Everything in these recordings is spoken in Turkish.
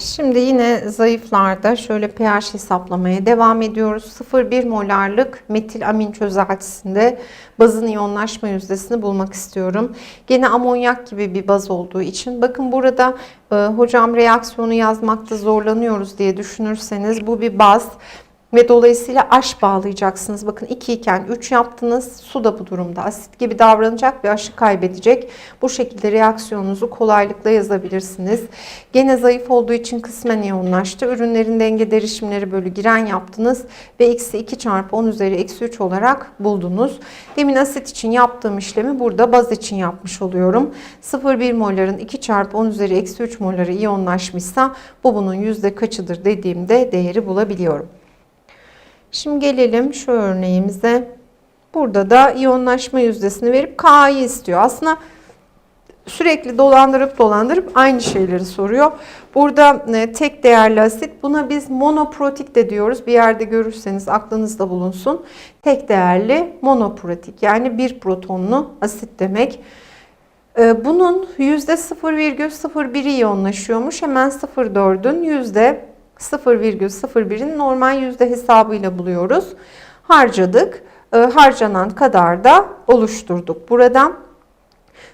Şimdi yine zayıflarda şöyle pH hesaplamaya devam ediyoruz. 0,1 molarlık metil amin çözeltisinde bazın iyonlaşma yüzdesini bulmak istiyorum. Gene amonyak gibi bir baz olduğu için bakın burada e, hocam reaksiyonu yazmakta zorlanıyoruz diye düşünürseniz bu bir baz. Ve dolayısıyla aş bağlayacaksınız. Bakın 2 iken 3 yaptınız. Su da bu durumda asit gibi davranacak ve aşı kaybedecek. Bu şekilde reaksiyonunuzu kolaylıkla yazabilirsiniz. Gene zayıf olduğu için kısmen iyonlaştı. Ürünlerin denge derişimleri bölü giren yaptınız. Ve eksi 2 çarpı 10 üzeri eksi 3 olarak buldunuz. Demin asit için yaptığım işlemi burada baz için yapmış oluyorum. 0,1 moların 2 çarpı 10 üzeri eksi 3 moları iyonlaşmışsa bu bunun yüzde kaçıdır dediğimde değeri bulabiliyorum. Şimdi gelelim şu örneğimize. Burada da iyonlaşma yüzdesini verip K'yı istiyor. Aslında sürekli dolandırıp dolandırıp aynı şeyleri soruyor. Burada e, tek değerli asit buna biz monoprotik de diyoruz. Bir yerde görürseniz aklınızda bulunsun. Tek değerli monoprotik yani bir protonlu asit demek. E, bunun %0,01'i iyonlaşıyormuş. Hemen 0,4'ün yüzde 0,01'in normal yüzde hesabıyla buluyoruz. Harcadık. E, harcanan kadar da oluşturduk. Buradan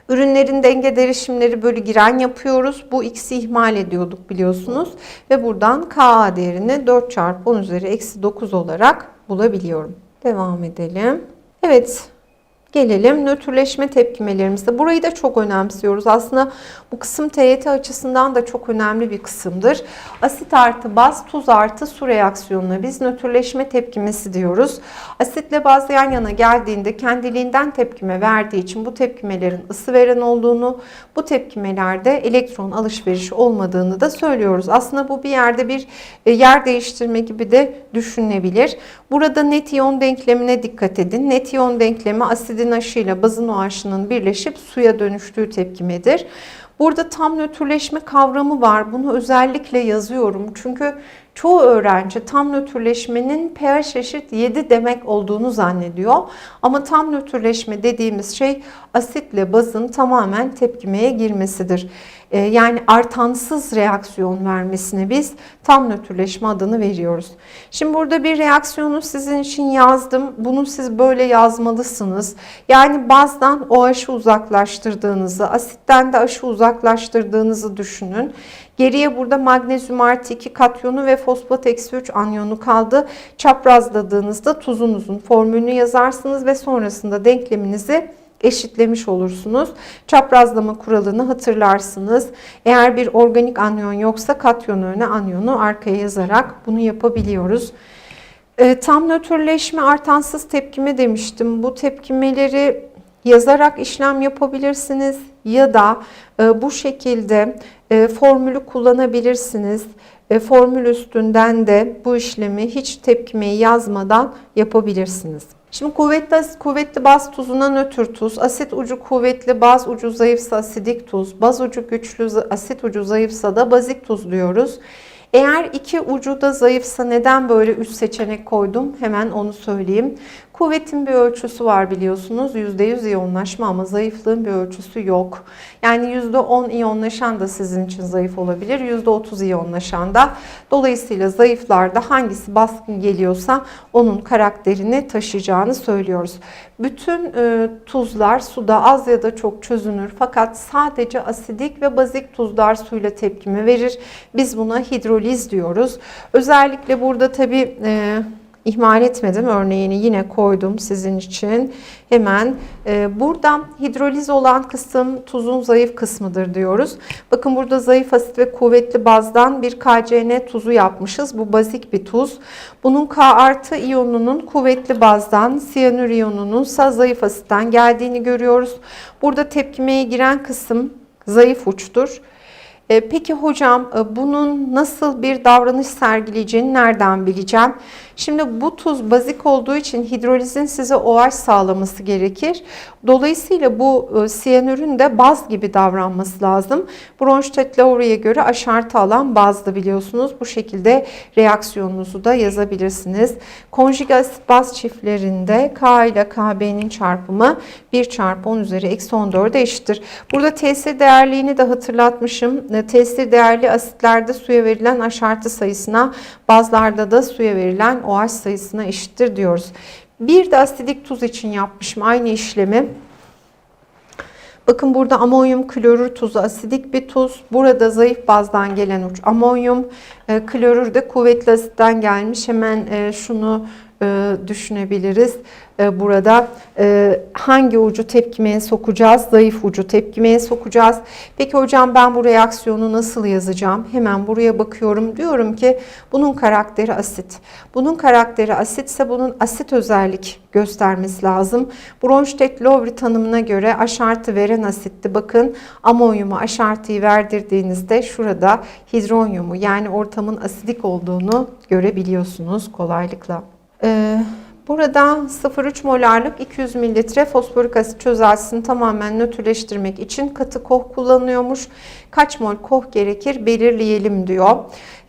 ürünlerin denge derişimleri bölü giren yapıyoruz. Bu x'i ihmal ediyorduk biliyorsunuz. Ve buradan Ka değerini 4 çarpı 10 üzeri eksi 9 olarak bulabiliyorum. Devam edelim. Evet Gelelim nötrleşme tepkimelerimize. Burayı da çok önemsiyoruz. Aslında bu kısım TYT açısından da çok önemli bir kısımdır. Asit artı baz, tuz artı su reaksiyonuna biz nötrleşme tepkimesi diyoruz. Asitle baz yan yana geldiğinde kendiliğinden tepkime verdiği için bu tepkimelerin ısı veren olduğunu, bu tepkimelerde elektron alışverişi olmadığını da söylüyoruz. Aslında bu bir yerde bir e, yer değiştirme gibi de düşünülebilir. Burada net iyon denklemine dikkat edin. Net iyon denklemi asidin aşıyla bazın o aşının birleşip suya dönüştüğü tepkimedir. Burada tam nötrleşme kavramı var. Bunu özellikle yazıyorum. Çünkü çoğu öğrenci tam nötrleşmenin pH eşit 7 demek olduğunu zannediyor. Ama tam nötrleşme dediğimiz şey asitle bazın tamamen tepkimeye girmesidir. Ee, yani artansız reaksiyon vermesine biz tam nötrleşme adını veriyoruz. Şimdi burada bir reaksiyonu sizin için yazdım. Bunu siz böyle yazmalısınız. Yani bazdan o aşı uzaklaştırdığınızı, asitten de aşı uzaklaştırdığınızı düşünün. Geriye burada magnezyum artı 2 katyonu ve fosfat eksi 3 anyonu kaldı. Çaprazladığınızda tuzunuzun formülünü yazarsınız ve sonrasında denkleminizi eşitlemiş olursunuz. Çaprazlama kuralını hatırlarsınız. Eğer bir organik anyon yoksa katyon önüne anyonu arkaya yazarak bunu yapabiliyoruz. E, tam nötrleşme artansız tepkime demiştim. Bu tepkimeleri yazarak işlem yapabilirsiniz ya da e, bu şekilde e, formülü kullanabilirsiniz. E, formül üstünden de bu işlemi hiç tepkimeyi yazmadan yapabilirsiniz. Şimdi kuvvetli, kuvvetli baz tuzuna nötr tuz, asit ucu kuvvetli, baz ucu zayıfsa asidik tuz, baz ucu güçlü, asit ucu zayıfsa da bazik tuz diyoruz. Eğer iki ucu da zayıfsa neden böyle üst seçenek koydum? Hemen onu söyleyeyim. Kuvvetin bir ölçüsü var biliyorsunuz. %100 iyonlaşma ama zayıflığın bir ölçüsü yok. Yani %10 iyonlaşan da sizin için zayıf olabilir. %30 iyonlaşan da. Dolayısıyla zayıflarda hangisi baskın geliyorsa onun karakterini taşıyacağını söylüyoruz. Bütün e, tuzlar suda az ya da çok çözünür. Fakat sadece asidik ve bazik tuzlar suyla tepkime verir. Biz buna hidroliz diyoruz. Özellikle burada tabii... E, ihmal etmedim. Örneğini yine koydum sizin için. Hemen e, buradan hidroliz olan kısım tuzun zayıf kısmıdır diyoruz. Bakın burada zayıf asit ve kuvvetli bazdan bir KCN tuzu yapmışız. Bu bazik bir tuz. Bunun K artı iyonunun kuvvetli bazdan, siyanür iyonunun ise zayıf asitten geldiğini görüyoruz. Burada tepkimeye giren kısım zayıf uçtur. E, peki hocam e, bunun nasıl bir davranış sergileyeceğini nereden bileceğim? Şimdi bu tuz bazik olduğu için hidrolizin size OH sağlaması gerekir. Dolayısıyla bu e, siyanürün de baz gibi davranması lazım. Bronştet-Lowry'e göre aşartı alan bazda biliyorsunuz. Bu şekilde reaksiyonunuzu da yazabilirsiniz. Konjüge asit baz çiftlerinde K ile KB'nin çarpımı 1 çarpı 10 üzeri eksi 14'e eşittir. Burada tesir değerliğini de hatırlatmışım. E, Tesir değerli asitlerde suya verilen aşartı sayısına, bazlarda da suya verilen OH sayısına eşittir diyoruz. Bir de asidik tuz için yapmışım aynı işlemi. Bakın burada amonyum klorür tuzu asidik bir tuz. Burada zayıf bazdan gelen uç amonyum. E, klorür de kuvvetli asitten gelmiş. Hemen e, şunu e, düşünebiliriz. E, burada e, hangi ucu tepkimeye sokacağız? Zayıf ucu tepkimeye sokacağız. Peki hocam ben bu reaksiyonu nasıl yazacağım? Hemen buraya bakıyorum. Diyorum ki bunun karakteri asit. Bunun karakteri asitse bunun asit özellik göstermesi lazım. Bronştet-Lowry tanımına göre aşartı veren asitti. Bakın amonyumu aşartıyı verdirdiğinizde şurada hidronyumu yani ortamın asidik olduğunu görebiliyorsunuz kolaylıkla. Ee, Burada 0,3 molarlık 200 mililitre fosforik asit çözeltisini tamamen nötrleştirmek için katı koh kullanıyormuş. Kaç mol koh gerekir belirleyelim diyor.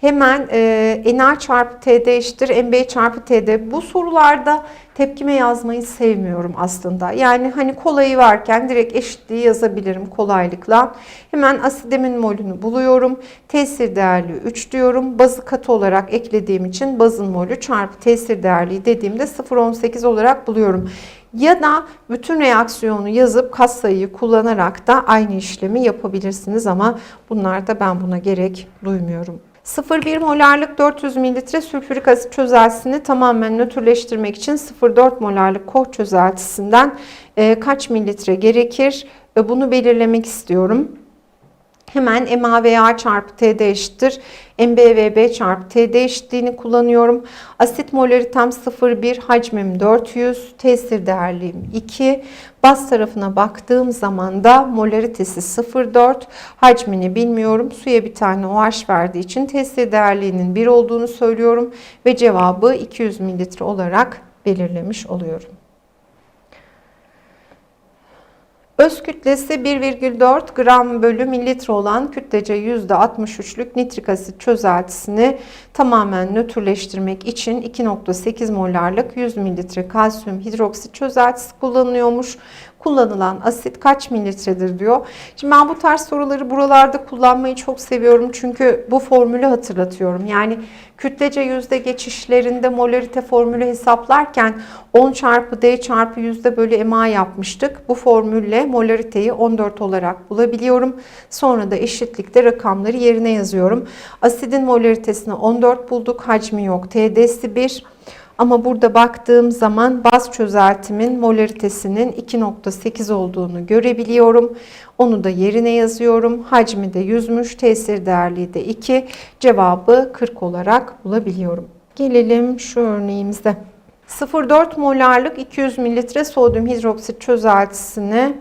Hemen e, Na çarpı TD eşittir MB çarpı TD. Bu sorularda tepkime yazmayı sevmiyorum aslında. Yani hani kolayı varken direkt eşitliği yazabilirim kolaylıkla. Hemen asidimin molünü buluyorum. Tesir değerli 3 diyorum. Bazı katı olarak eklediğim için bazın molü çarpı tesir değerliği dediğimde 0,18 olarak buluyorum. Ya da bütün reaksiyonu yazıp katsayıyı kullanarak da aynı işlemi yapabilirsiniz ama bunlarda ben buna gerek duymuyorum. 0,1 molarlık 400 mililitre sülfürik asit çözeltisini tamamen nötrleştirmek için 0,4 molarlık koh çözeltisinden e, kaç mililitre gerekir? E, bunu belirlemek istiyorum. Hemen MA veya çarpı TD eşittir. MBVB çarpı TD eşitliğini kullanıyorum. Asit molaritem 0,1, hacmim 400, tesir değerliğim 2. Baz tarafına baktığım zaman da molaritesi 0,4, hacmini bilmiyorum. Suya bir tane OH verdiği için tesir değerliğinin 1 olduğunu söylüyorum ve cevabı 200 mililitre olarak belirlemiş oluyorum. Öz kütlesi 1,4 gram bölü mililitre olan kütlece %63'lük nitrik asit çözeltisini tamamen nötrleştirmek için 2,8 molarlık 100 mililitre kalsiyum hidroksit çözeltisi kullanılıyormuş. Kullanılan asit kaç mililitredir diyor. Şimdi ben bu tarz soruları buralarda kullanmayı çok seviyorum. Çünkü bu formülü hatırlatıyorum. Yani kütlece yüzde geçişlerinde molarite formülü hesaplarken 10 çarpı D çarpı yüzde bölü MA yapmıştık. Bu formülle molariteyi 14 olarak bulabiliyorum. Sonra da eşitlikte rakamları yerine yazıyorum. Asidin molaritesini 14 bulduk. Hacmi yok. TD'si 1. Ama burada baktığım zaman baz çözeltimin molaritesinin 2.8 olduğunu görebiliyorum. Onu da yerine yazıyorum. Hacmi de 100'müş, tesir değerliği de 2. Cevabı 40 olarak bulabiliyorum. Gelelim şu örneğimize. 0,4 molarlık 200 mililitre sodyum hidroksit çözeltisini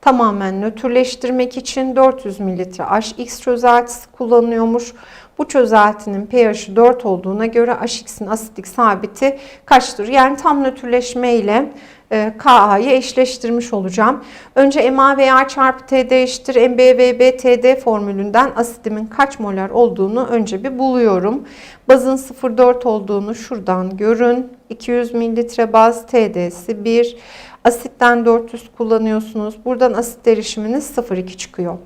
tamamen nötrleştirmek için 400 mililitre HX çözeltisi kullanıyormuş. Bu çözeltinin pH'i 4 olduğuna göre HX'in asitlik sabiti kaçtır? Yani tam nötrleşme ile e, KA'yı eşleştirmiş olacağım. Önce MA veya çarpı TD eşittir MBVB TD formülünden asidimin kaç molar olduğunu önce bir buluyorum. Bazın 0,4 olduğunu şuradan görün. 200 mililitre baz TD'si 1. Asitten 400 kullanıyorsunuz. Buradan asit derişiminiz 0,2 çıkıyor.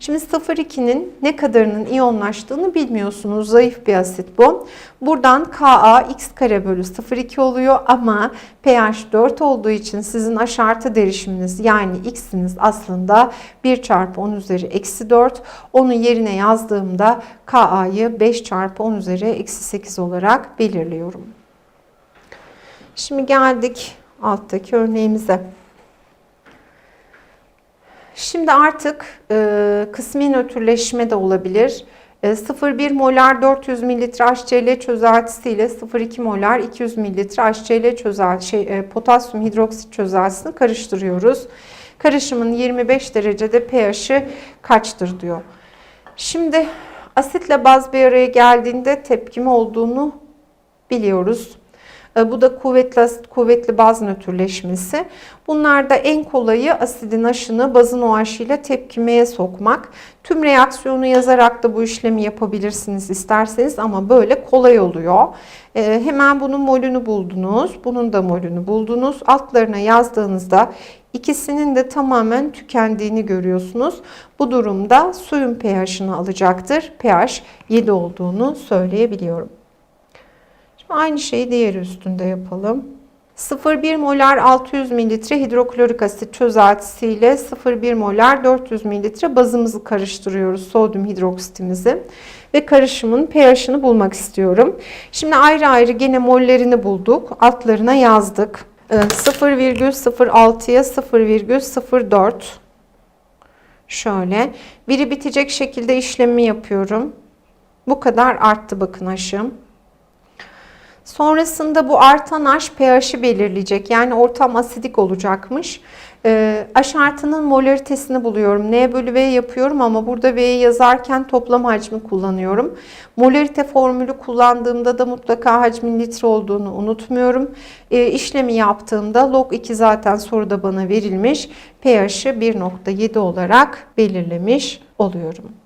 Şimdi 0,2'nin ne kadarının iyonlaştığını bilmiyorsunuz. Zayıf bir asit bu. Buradan Ka x kare bölü 0,2 oluyor ama pH 4 olduğu için sizin aşartı derişiminiz yani x'iniz aslında 1 çarpı 10 üzeri eksi 4. Onu yerine yazdığımda Ka'yı 5 çarpı 10 üzeri eksi 8 olarak belirliyorum. Şimdi geldik alttaki örneğimize. Şimdi artık e, kısmi nötrleşme de olabilir. E, 0,1 molar 400 mililitre HCl çözeltisi ile 0,2 molar 200 mililitre HCl çözel şey, e, potasyum hidroksit çözeltisini karıştırıyoruz. Karışımın 25 derecede pH'i kaçtır diyor. Şimdi asitle baz bir araya geldiğinde tepkime olduğunu biliyoruz. E, Bu da kuvvetli asit, kuvvetli baz nötrleşmesi. Bunlarda en kolayı asidin aşını bazın OH ile tepkimeye sokmak. Tüm reaksiyonu yazarak da bu işlemi yapabilirsiniz isterseniz ama böyle kolay oluyor. E, hemen bunun molünü buldunuz. Bunun da molünü buldunuz. Altlarına yazdığınızda ikisinin de tamamen tükendiğini görüyorsunuz. Bu durumda suyun pH'ını alacaktır. pH 7 olduğunu söyleyebiliyorum. Aynı şeyi diğer üstünde yapalım. 0,1 molar 600 mililitre hidroklorik asit çözeltisiyle 0,1 molar 400 mililitre bazımızı karıştırıyoruz. Sodyum hidroksitimizi ve karışımın pH'ını bulmak istiyorum. Şimdi ayrı ayrı gene mollerini bulduk. Altlarına yazdık. Ee, 0,06'ya 0,04 Şöyle. Biri bitecek şekilde işlemi yapıyorum. Bu kadar arttı bakın aşım. Sonrasında bu artan aş pH'i belirleyecek. Yani ortam asidik olacakmış. Ee, aş artının molaritesini buluyorum. N bölü V yapıyorum ama burada V'yi yazarken toplam hacmi kullanıyorum. Molarite formülü kullandığımda da mutlaka hacmin litre olduğunu unutmuyorum. Ee, işlemi yaptığımda log 2 zaten soruda bana verilmiş. pH'i 1.7 olarak belirlemiş oluyorum.